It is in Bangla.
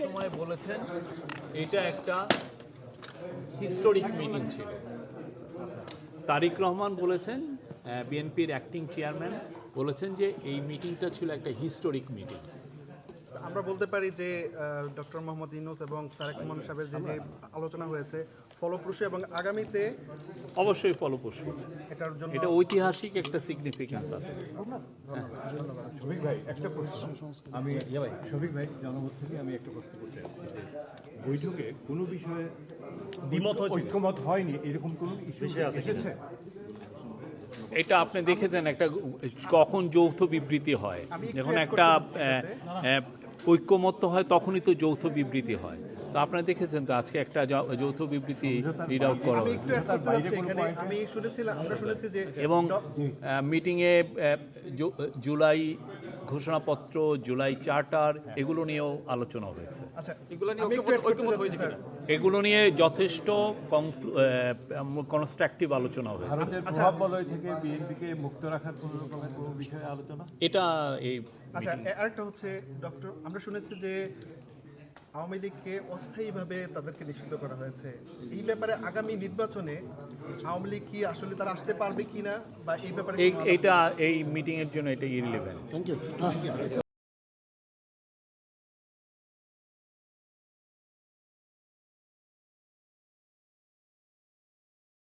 সময় বলেছেন এটা একটা হিস্টোরিক মিটিং ছিল। তারিক রহমান বলেছেন বিএনপির অ্যাক্টিং চেয়ারম্যান বলেছেন যে এই মিটিংটা ছিল একটা হিস্টোরিক মিটিং আমরা বলতে পারি যে ডক্টর মোহাম্মদ ইউনুস এবং তারেক রহমান সাহেবের যে যে আলোচনা হয়েছে ফলপ্রসূ এবং আগামীতে অবশ্যই ফলপ্রসূ। এটার জন্য এটা ঐতিহাসিক একটা সিগনিফিকেন্স আছে। শফিক ভাই একটা প্রশ্ন। আমি শফিক ভাই জনমত থেকে আমি একটা প্রশ্ন করতে চাচ্ছি যে বৈঠকে কোনো বিষয়ে দ্বিমত ঐক্যমত হয়নি এরকম কোনো ইস্যু এসেছে? এটা আপনি দেখেছেন একটা কখন যৌথ বিবৃতি হয়। যখন একটা ঐক্যমত্য হয় তখনই তো যৌথ বিবৃতি হয়। তো আপনারা দেখেছেন তো আজকে একটা যৌথ বিবৃতি রিড আউট করা হয়েছে। যে এবং মিটিংয়ে জুলাই ঘোষণাপত্র জুলাই চার্টার এগুলো নিয়েও আলোচনা হয়েছে। আচ্ছা এগুলো নিয়ে যথেষ্ট কনস্ট্রাকটিভ আলোচনা হয়েছে। ভারতের প্রভাব বলয় থেকে বিএনপিকে মুক্ত রাখার কোনো রকমের কোনো বিষয়ে আলোচনা? এটা এই আচ্ছা আরেকটা হচ্ছে ডক্টর আমরা শুনেছি যে আওয়ামী লীগকে অস্থায়ীভাবে তাদেরকে নিষিদ্ধ করা হয়েছে। এই ব্যাপারে আগামী নির্বাচনে আওয়ামী লীগ কি আসলে তারা আসতে পারবে কিনা বা এই ব্যাপারে এই কোনো আলোচনা- এটা এই মিটিংয়ের জন্য এটা ইরিলেভেন্ট